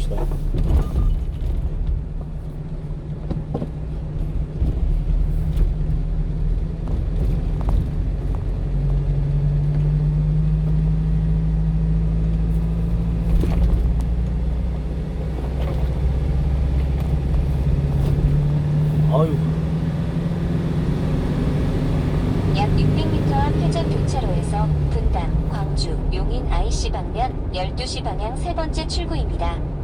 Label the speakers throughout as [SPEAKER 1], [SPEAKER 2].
[SPEAKER 1] 있어요. 아유,
[SPEAKER 2] 약 600m 앞 회전 교차로에서 분당, 광주, 용인 IC 방면 12시 방향 세 번째 출구입니다.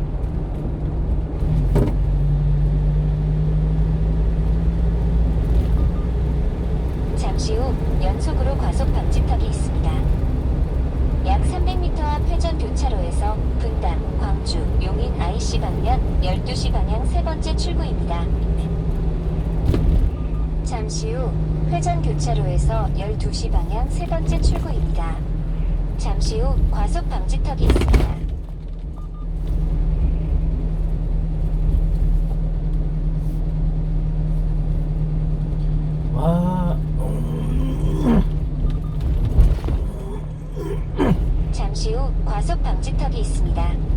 [SPEAKER 2] 잠시 후 연속으로 과속 방지턱이 있습니다. 약 300m 앞 회전 교차로에서 분당, 광주, 용인 IC 방면 12시 방향 세 번째 출구입니다. 잠시 후 회전 교차로에서 12시 방향 세 번째 출구입니다. 잠시 후 과속 방지턱이 있습니다. 잠시 후 과속 방지턱이 있습니다.